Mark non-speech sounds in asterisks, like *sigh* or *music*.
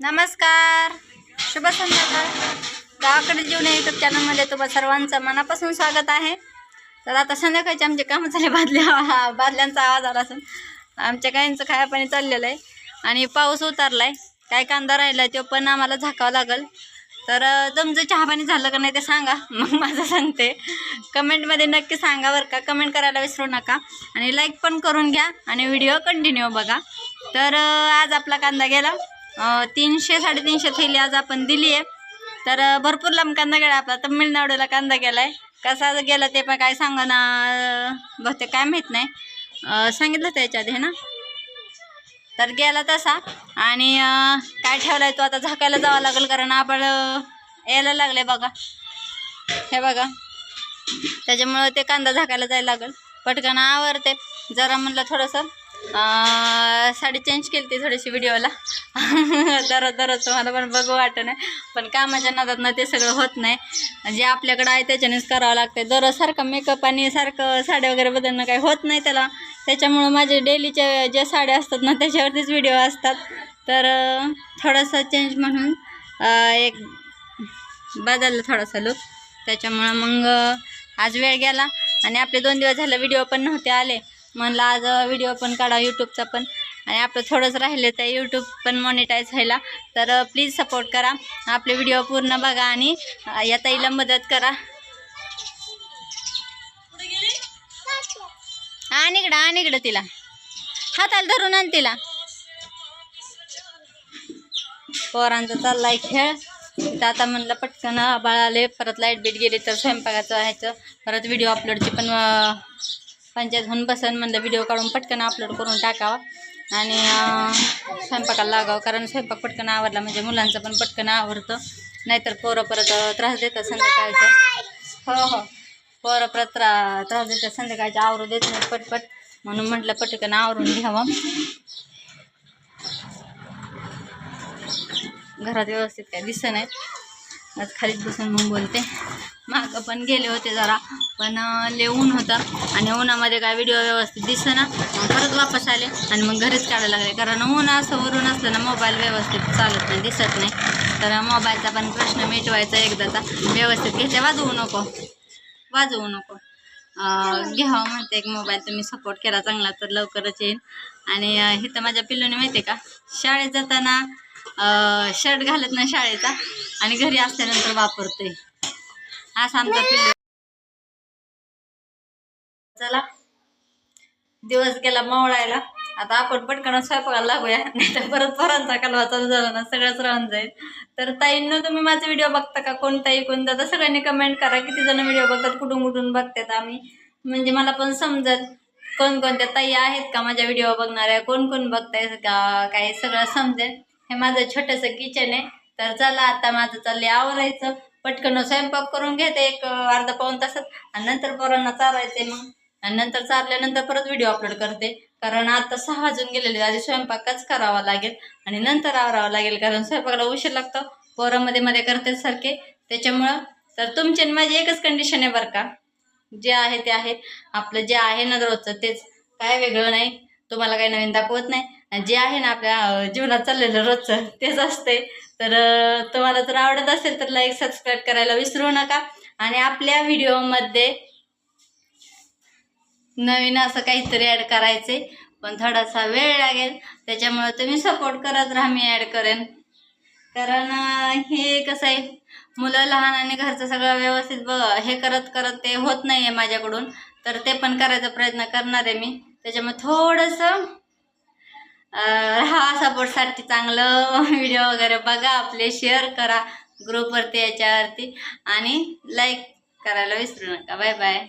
नमस्कार. शुभ संध्याकाळ. गावाकडे जीवन या यूट्यूब चॅनलमध्ये तुम्हाला सर्वांचं मनापासून स्वागत आहे. तर आता संध्याकाळचे आमचे कामं झाले बादल्या बादल्यांचा आवाज आला असून आमच्या काहींचं खाया पाणी चाललेलं आहे आणि पाऊस उतरला आहे काय कांदा राहिला तो पण आम्हाला झाकावं लागेल. तर तुमचं चहापाणी झालं का नाही ते सांगा. मग माझं सांगते. कमेंटमध्ये नक्की सांगा बरं का. कमेंट करायला विसरू नका. आणि लाईक पण करून घ्या आणि व्हिडिओ कंटिन्यू बघा. तर आज आपला कांदा गेला. तीनशे साडेतीनशे थैली आज आपण दिली आहे. तर भरपूर लांब कांदा गेला आपला. तमिळनाडूला कांदा गेला आहे कसा गेला ते पण काय सांगा ना अं, बहुतेक काय माहीत नाही. सांगितलं त्याच्या आधी ना? तर गेला तसा. आणि काय काय ठेवलाय तो आता झाकायला जावं लागेल कारण आपण यायला लागले बघा. हे बघा. त्याच्यामुळं ते कांदा झाकायला जायला लागेल. पटकन आवरते. जरा म्हणलं थोडंसं. साडी चेंज केली ती थोडीशी व्हिडिओला *laughs* दररोज दररोज तुम्हाला पण बघू वाटत नाही. पण कामाच्या नादात ते सगळं होत नाही. जे आपल्याकडं आहे त्याच्यानेच करावं लागतं दररोज सारखं मेकअप आणि सारखं साड्या वगैरे बदलणं काही होत नाही त्याला. त्याच्यामुळं माझे डेलीच्या ज्या साड्या असतात ना त्याच्यावरतीच व्हिडिओ असतात. तर थोडासा चेंज म्हणून एक बदललं थोडासा लुक त्याच्यामुळं मग आज वेळ गेला. आणि आपले दोन दिवस झालं व्हिडिओ पण नव्हते आले. म्हणलं आज व्हिडिओ पण काढा यूट्यूबचा पण. आणि आपलं थोडंच राहिले तर यूट्यूब पण मॉनिटाईज व्हायला. तर प्लीज सपोर्ट करा. आपले व्हिडिओ पूर्ण बघा आणि या ताईला मदत करा. आण इकडं आण इकडं तिला. हाताला धरून आण तिला. पोरांचा चाललाय खेळ. तर आता म्हणलं पटकन बाळाले परत लाइट बीट गेली तर स्वयंपाकाचं व्हायचं परत व्हिडिओ अपलोडची पण पंचायत होऊन बसन म्हणलं व्हिडिओ काढून पटकन अपलोड करून टाकावा. आणि स्वयंपाकाला लागावं कारण स्वयंपाक पटकन आवरला म्हणजे मुलांचं पण पटकन आवडतं नाहीतर पोरं परत त्रास देतात संध्याकाळचं. हो हो. पोरं परत त्रा त्रास देतात संध्याकाळच्या आवरू देत नाही पटपट. म्हणून म्हटलं पटकन आवरून घ्यावं. घरात व्यवस्थित काय दिसत नाहीत. आज खालीच बसून मग बोलते. मागं पण गेले होते जरा पण अं, ऊन होतं आणि उन्हामध्ये काय व्हिडिओ व्यवस्थित दिसेना. मग परत वापस आले आणि मग घरीच काढायला लागले. कारण ऊन असं वरून असलं ना मोबाईल व्यवस्थित चालत नाही दिसत नाही. तर मोबाईलचा पण प्रश्न मिटवायचा एकदाचा. व्यवस्थित घेते वाजवू नको. वाजवू नको. घ्यावं हो म्हणते एक मोबाईल तुम्ही सपोर्ट केला चांगला तर लवकरच येईल. आणि हे तर माझ्या पिल्लूने माहिती आहे का शाळेत जाताना शर्ट घालत नाही शाळेचा आणि घरी असल्यानंतर वापरतोय. असा आमचा पिल्लू. चला. दिवस गेला मावळायला. आता आपण पटकन स्वयंपाकाला लागूया. नाही तर परत पोरांचा कालवा चालू झाला ना सगळंच राहून जाईल. तर ताईंनो तुम्ही माझा व्हिडिओ बघता का? कोणताही कोणता तर सगळ्यांनी कमेंट करा. किती जण व्हिडिओ बघतात कुठून कुठून बघतात आम्ही? म्हणजे मला पण समजत कोणकोणत्या ताई आहेत का माझ्या व्हिडिओ बघणाऱ्या? कोण कोण बघताय का? काय सगळं समजेल. हे माझं छोटंसं किचन आहे. तर चला आता माझं चालले आवरायचं. पटकन स्वयंपाक करून घेते एक अर्धा पाऊन तासात. आणि नंतर पोरांना चारायचे मग. आणि नंतर चारल्यानंतर परत व्हिडिओ अपलोड करते. कारण आता सहा वाजून गेलेले आधी स्वयंपाकच करावा लागेल. आणि नंतर आवरावं लागेल. कारण स्वयंपाकाला उशीर लागतो. पोरामध्ये मध्ये करते सारखे. त्याच्यामुळं तर तुमची माझी एकच कंडिशन आहे बरं का. जे आहे ते आहे. आपलं जे आहे ना रोजचं तेच. काय वेगळं नाही. तुम्हाला काही नवीन दाखवत नाही. आणि जे आहे ना आपल्या जीवनात चाललेलं रोजचं तेच असते तर तुम्हाला जर आवडत असेल तर लाईक सबस्क्राईब करायला विसरू नका. आणि आपल्या व्हिडिओमध्ये नवीन असं काहीतरी ॲड करायचे पण थोडासा वेळ लागेल. त्याच्यामुळे तुम्ही सपोर्ट करत राहा मी ॲड करेन. कारण हे कसं आहे मुलं लहान आणि घरचं सगळं व्यवस्थित ब हे करत करत ते होत नाही आहे माझ्याकडून. तर ते पण करायचा प्रयत्न करणार आहे मी. त्याच्यामुळे थोडंसं राहा सपोर्टसाठी चांगलं *laughs* व्हिडिओ वगैरे बघा आपले शेअर करा ग्रुपवरती याच्यावरती. आणि लाईक करायला विसरू नका. Bye bye